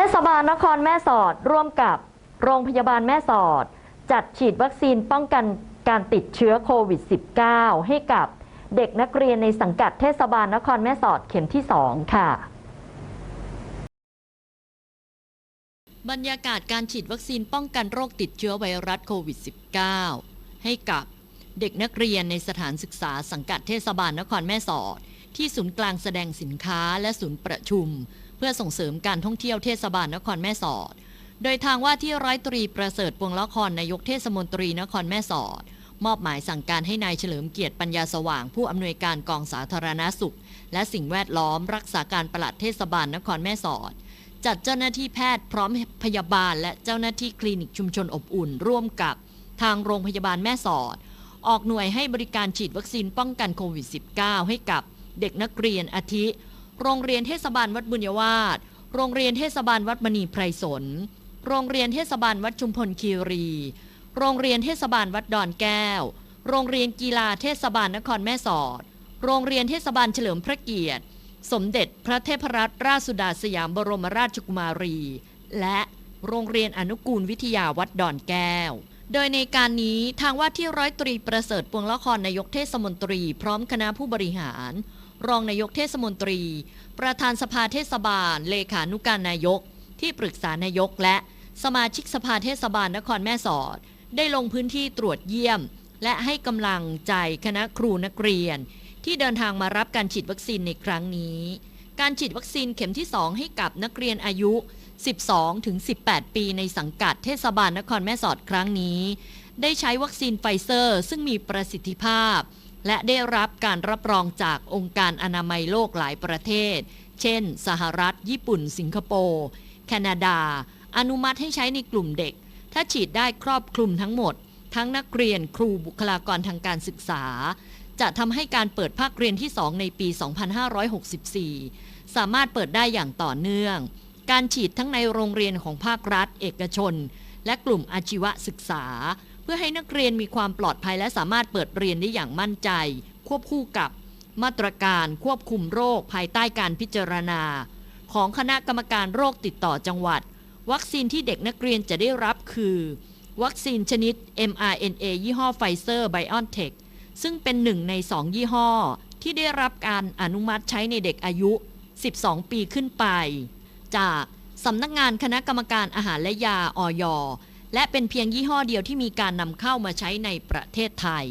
เทศบาลนครแม่สอดร่วมกับโรงพยาบาลแม่สอด จัดฉีดวัคซีนป้องกันการติดเชื้อโควิด -19 ให้กับเด็กนักเรียนในสังกัดเทศบาลนครแม่สอดเข็มที่ 2 ค่ะ บรรยากาศการฉีดวัคซีนป้องกันโรคติดเชื้อไวรัสโควิด -19 ให้กับเด็กนักเรียนในสถานศึกษาสังกัดเทศบาลนครแม่สอด ที่ศูนย์กลางแสดงสินค้าและศูนย์ประชุม เพื่อส่งเสริมการท่องเที่ยวเทศบาลนครแม่สอด โดยทางว่าที่ร้อยตรีประเสริฐปวงละครนายกเทศมนตรีนครแม่สอด มอบหมายสั่งการให้นายเฉลิมเกียรติปัญญาสว่าง ผู้อำนวยการกองสาธารณาสุข และสิ่งแวดล้อม รักษาการปลัดเทศบาลนครแม่สอดจัดเจ้าหน้าที่แพทย์พร้อมพยาบาล และเจ้าหน้าที่คลินิกชุมชนอบอุ่น ร่วมกับทางโรงพยาบาลแม่สอด ออกหน่วยให้บริการฉีดวัคซีนป้องกันโควิด -19 ให้กับ เด็กนักเรียนอาทิ โรงเรียนเทศบาลวัดบุญยวาสโรงเรียนเทศบาลวัดมณีไพรสน โรงเรียนเทศบาลวัดชุมพลคีรี โรงเรียนเทศบาลวัดดอนแก้ว โรงเรียนกีฬาเทศบาลนครแม่สอด โรงเรียนเทศบาลเฉลิมพระเกียรติ สมเด็จพระเทพรัตนราชสุดาสยามบรมราชกุมารี และโรงเรียนอนุกูลวิทยาวัดดอนแก้ว โดยในการนี้ทางว่าที่ร้อยตรีประเสริฐปวงละครนายกเทศมนตรี พร้อมคณะผู้บริหาร รองนายกเทศมนตรี ประธานสภาเทศบาล เลขานุการนายก ที่ปรึกษานายกและสมาชิกสภาเทศบาลนครแม่สอด ได้ลงพื้นที่ตรวจเยี่ยม และให้กำลังใจคณะครูนักเรียน ที่เดินทางมารับการฉีดวัคซีนในครั้งนี้ การฉีดวัคซีนเข็มที่ 2 ให้กับนักเรียนอายุ 12 ถึง 18 ปีในสังกัดเทศบาลนครแม่สอดครั้งนี้ ได้ใช้วัคซีนไฟเซอร์ ซึ่งมีประสิทธิภาพ และได้รับการรับรองจากองค์การอนามัยโลกหลายประเทศ เช่น สหรัฐ ญี่ปุ่น สิงคโปร์ แคนาดา อนุมัติให้ใช้ในกลุ่มเด็ก ถ้าฉีดได้ครอบคลุมทั้งหมด ทั้งนักเรียนครูบุคลากรทางการศึกษา จะทำให้การเปิดภาคเรียนที่ 2 ในปี 2564 สามารถเปิดได้อย่างต่อเนื่อง การฉีดทั้งในโรงเรียนของภาครัฐ เอกชน และกลุ่มอาชีวศึกษา พื่อให้นักเรียนมีความปลอดภัยและสามารถเปิดเรียนได้อย่างมั่นใจ ควบคู่กับมาตรการควบคุมโรคภายใต้การพิจารณา ของคณะกรรมการโรคติดต่อจังหวัด วัคซีนที่เด็กนักเรียนจะได้รับคือ วัคซีนชนิด mRNA ยี่ห้อไฟเซอร์ไบออนเทคซึ่งเป็นหนึ่งใน 2 ยี่ห้อ ที่ได้รับการอนุมัติใช้ในเด็กอายุ 12 ปีขึ้นไป จากสำนักงานคณะกรรมการอาหารและยาออย และเป็นเพียงยี่ห้อเดียวที่มีการนำเข้ามาใช้ในประเทศไทย